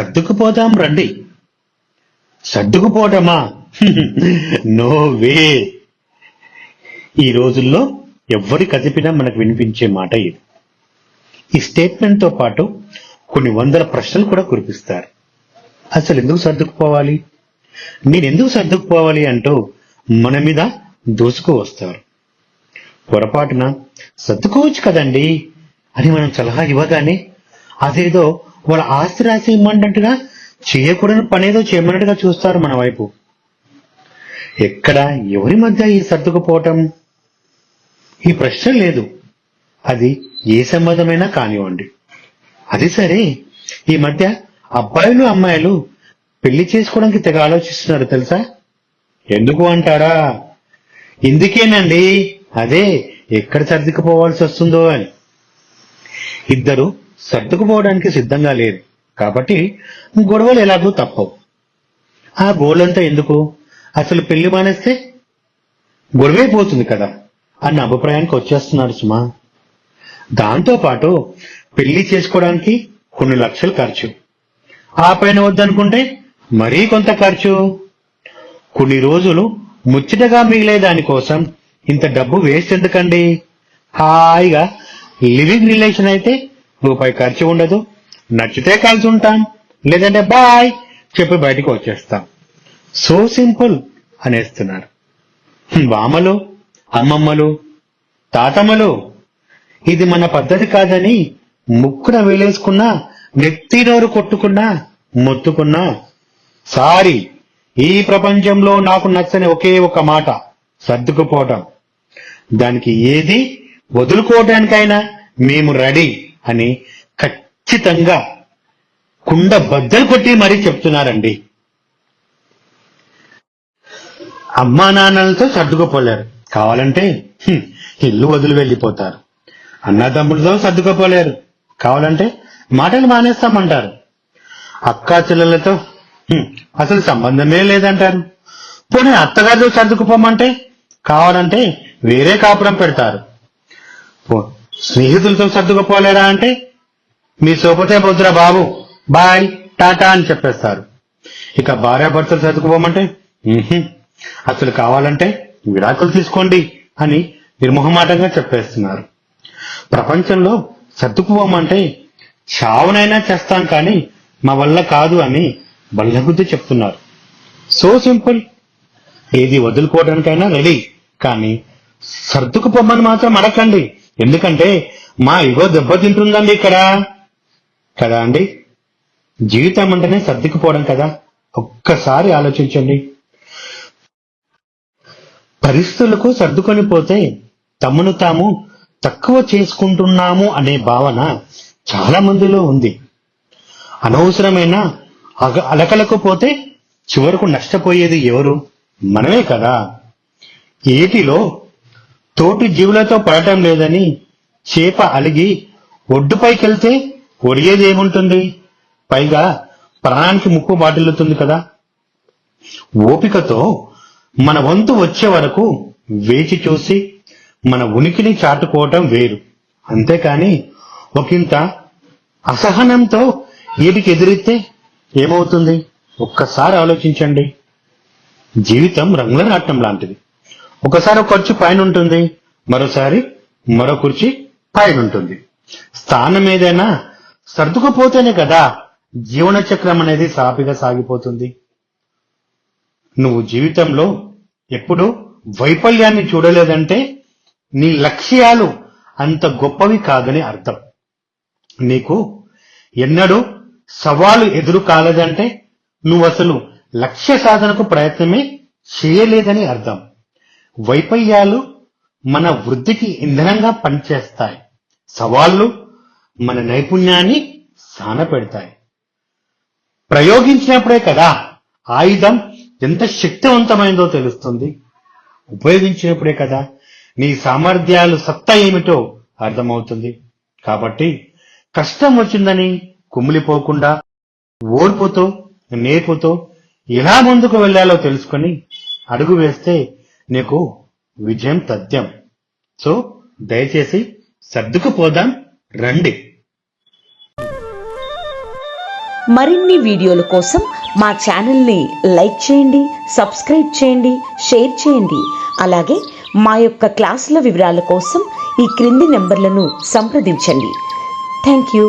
సర్దుకుపోదాం రండి. సర్దుకుపోవటమా no way. ఈ రోజుల్లో ఎవ్వరి కదిపినా మనకు వినిపించే మాట ఇది. ఈ స్టేట్మెంట్తో పాటు కొన్ని వందల ప్రశ్నలు కూడా కురిపిస్తారు. అసలు ఎందుకు సర్దుకుపోవాలి? నేను ఎందుకు సర్దుకుపోవాలి అంటూ మన మీద దూసుకు వస్తారు. పొరపాటున సర్దుకోవచ్చు కదండి అని మనం సలహా ఇవ్వగానే అదేదో వాళ్ళ ఆస్తి రాసి ఇమ్మన్నట్టుగా చేయకూడని పనేదో చేయమన్నట్టుగా చూస్తారు మన వైపు. ఎక్కడ ఎవరి మధ్య ఈ సర్దుకుపోవటం? ఈ ప్రశ్న లేదు. అది ఏ సంబంధమైనా కానివ్వండి. అది సరే. ఈ మధ్య అబ్బాయిలు అమ్మాయిలు పెళ్ళి చేసుకోవడానికి తెగ ఆలోచిస్తున్నారు తెలుసా? ఎందుకు అంటారా? ఇందుకేనండి. అదే ఎక్కడ సర్దుకుపోవాల్సి వస్తుందో అని. ఇద్దరు సర్దుకుపోవడానికి సిద్ధంగా లేదు. కాబట్టి గొడవలు ఎలాగూ తప్పవు. ఆ గోలంతా ఎందుకు? అసలు పెళ్ళి మానేస్తే? గొడవే పోతుంది కదా. అన్న అభిప్రాయానికి వచ్చేస్తున్నాడు సుమా. దాంతో పాటు పెళ్ళి చేసుకోవడానికి కొన్ని లక్షలు ఖర్చు. ఆ పైన వద్దనుకుంటే మరీ కొంత ఖర్చు. కొన్ని రోజులు ముచ్చటగా మిగిలే దానికోసం ఇంత డబ్బు వేస్ట్ ఎందుకండి? హాయిగా లివింగ్ రిలేషన్ అయితే రూపాయి ఖర్చు ఉండదు నచ్చితే కలిసి ఉంటాం లేదంటే బాయ్ చెప్పి బయటికి వచ్చేస్తాం. So simple అనేస్తున్నారు. బామలు అమ్మమ్మలు తాతమ్మలు ఇది మన పద్ధతి కాదని ముక్కున వేలేసుకున్నా నెత్తి నోరు కొట్టుకున్నా మొత్తుకున్నా. సారీ ఈ ప్రపంచంలో నాకు నచ్చని ఒకే ఒక మాట సర్దుకుపోవటం. దానికి ఏది వదులుకోవడానికైనా మేము రెడీ. అని ఖచ్చితంగా కుండ బద్దలు కొట్టి మరీ చెప్తున్నారండి. అమ్మా నాన్నలతో సర్దుకుపోలేరు. కావాలంటే ఇల్లు వదిలి వెళ్ళిపోతారు. అన్నదమ్ములతో సర్దుకుపోలేరు. కావాలంటే మాటలు మానేస్తామంటారు. అక్కా చెల్లెలతో హ్మ్, అసలు సంబంధమే లేదంటారు. పోనీ అత్తగారితో సర్దుకుపోమంటే కావాలంటే వేరే కాపురం పెడతారు. పో- స్నేహితులతో సర్దుకుపోలేరా అంటే? మీ సోపతే బొద్దురా బాబు బాయ్ టాటా అని చెప్పేస్తారు. ఇక భార్యాభర్తలు సర్దుకుపోమంటే? అసలు కావాలంటే విడాకులు తీసుకోండి అని నిర్మోహమాటంగా చెప్పేస్తున్నారు. ప్రపంచంలో సర్దుకుపోమంటే చావునైనా చేస్తాం కానీ మా వల్ల కాదు అని బల్లగుద్ది చెప్తున్నారు. So simple. ఏది వదులుకోవడానికైనా రెడీ. కానీ సర్దుకుపోమని మాత్రం అడగండి ఎందుకంటే మా ఇగో దెబ్బతింటుందండి ఇక్కడ. కదా అండి? జీవితం అంటేనే సర్దుకుపోవడం కదా. ఒక్కసారి ఆలోచించండి. పరిస్థితులకు సర్దుకొని పోతే తమను తాము తక్కువ చేసుకుంటున్నాము అనే భావన చాలా మందిలో ఉంది. అనవసరమైన అగ- అలకలకు పోతే చివరకు నష్టపోయేది ఎవరు? మనమే కదా. ఏటిలో తోటి జీవులతో పడటం లేదని చేప అలిగి ఒడ్డుపైకెళ్తే ఒడిగేది ఏముంటుంది పైగా ప్రాణానికి ముప్పు బాటిల్లుతుంది కదా. ఓపికతో మన వంతు వచ్చే వరకు వేచి చూసి మన ఉనికిని చాటుకోవటం వేరు. అంతేకాని ఒకంత అసహనంతో వీటికి ఎదురెత్తే ఏమవుతుంది? ఒక్కసారి ఆలోచించండి. జీవితం రంగుల నాట్యం లాంటిది. ఒకసారి ఒక కుర్చీ పైన ఉంటుంది మరోసారి మరో కుర్చీ పైన ఉంటుంది. స్థానం ఏదైనా సర్దుకుపోతేనే కదా జీవన చక్రం అనేది సాపిగా సాగిపోతుంది. నువ్వు జీవితంలో ఎప్పుడు వైఫల్యాన్ని చూడలేదంటే నీ లక్ష్యాలు అంత గొప్పవి కాదని అర్థం. నీకు ఎన్నడూ సవాలు ఎదురు కాలేదంటే నువ్వు అసలు లక్ష్య సాధనకు ప్రయత్నమే చేయలేదని అర్థం. వైఫల్యాలు మన వృద్ధికి ఇంధనంగా పనిచేస్తాయి. సవాళ్ళు మన నైపుణ్యాన్ని సానపెడతాయి. ప్రయోగించినప్పుడే కదా ఆయుధం ఎంత శక్తివంతమైందో తెలుస్తుంది. ఉపయోగించినప్పుడే కదా నీ సామర్థ్యాలు సత్తా ఏమిటో అర్థమవుతుంది. కాబట్టి కష్టం వచ్చిందని కుమిలిపోకుండా ఓర్పుతో నేర్పుతో ఎలా ముందుకు వెళ్ళాలో తెలుసుకొని అడుగు వేస్తే నీకు విజయం తథ్యం. సో దయచేసి సర్దుకుపోదాం రండి. మరిన్ని వీడియోల కోసం మా ఛానల్ని లైక్ చేయండి సబ్స్క్రైబ్ చేయండి షేర్ చేయండి. అలాగే మా యొక్క క్లాసుల వివరాల కోసం ఈ క్రింది నెంబర్లను సంప్రదించండి. Thank you.